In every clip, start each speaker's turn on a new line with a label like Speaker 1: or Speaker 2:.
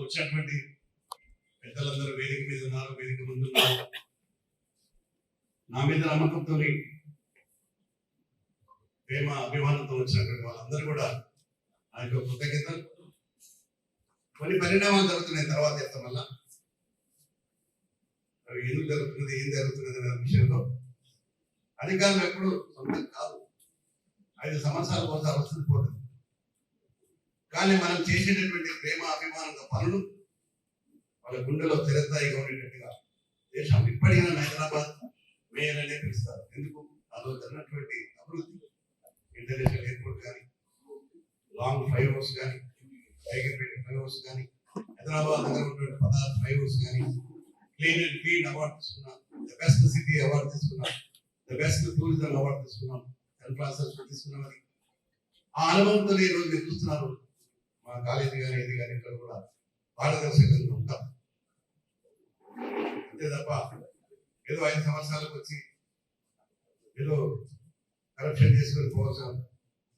Speaker 1: వచ్చినటువంటి పెద్దలందరూ వేదిక మీద ఉన్నారు వేదిక ముందు నా మీద నమ్మకంతో ప్రేమ అభిమానంతో వచ్చినటువంటి వాళ్ళందరూ కూడా ఆయనకు కృతజ్ఞత కొన్ని పరిణామాలు జరుగుతున్నాయి తర్వాత చెప్తాం వల్ల అవి ఎందుకు జరుగుతున్నది ఏం జరుగుతున్నది అనే విషయంలో అధికారులు ఎప్పుడు సొంతం కాదు. ఐదు సంవత్సరాల ఒకసారి వస్తుంది పోతుంది. కానీ మనం చేసేటటువంటి ప్రేమ అభిమానంతో పనులు వాళ్ళ గుండెలో చిరస్థాయిగా ఉండేటట్టుగా దేశం ఇప్పటికైనా హైదరాబాద్ మేయర్ అనే పిలుస్తారు. ఎందుకు? అందులో జరిగినటువంటి అభివృద్ధి ఇంటర్నేషనల్ ఎయిర్పోర్ట్ కానీ లాంగ్ ఫ్లై ఓవర్స్ కానీ టైగర్పేట ఫ్లై ఓవర్స్ కానీ హైదరాబాద్ దగ్గర ఉన్నటువంటి పదహారు ఫ్లై ఓవర్స్ కానీ క్లీన్ అండ్ క్లీన్ అవార్డు తీసుకున్నాం ద బెస్ట్ సిటీ అవార్డు తీసుకున్నాం ద బెస్ట్ టూరిజం అవార్డు తీసుకున్నాం ఇన్ఫ్రాస్ట్రక్చర్ తీసుకున్నాం అని ఆ అనుభవంతో ఈరోజు మీరు చూస్తున్నారు. మా కాలేజీ కానీ ఇది కానీ ఇక్కడ కూడా పారదర్శకంగా ఉంటాం. అంతే తప్ప ఏదో ఐదు సంవత్సరాలకు వచ్చి ఏదో కరప్షన్ చేసుకొని పోవాల్సిన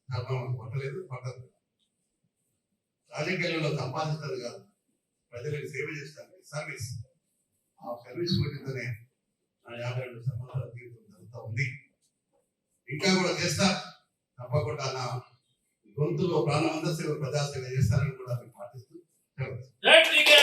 Speaker 1: ధర్మం పట్టలేదు పట్టదు. రాజకీయాలలో సంపాదిస్తారు కాదు. ప్రజలకు సేవ చేస్తారు సర్వీస్ ఆ సర్వీస్ కొట్టిందనే నా యాభై రెండు సంవత్సరాల జీవితం జరుగుతూ ఉంది. ఇంకా కూడా చేస్తా తప్పకుండా నా గొంతులో ప్రాణమంతా సేవ ప్రజాసేవ చేస్తారని కూడా మీకు పాటిస్తూ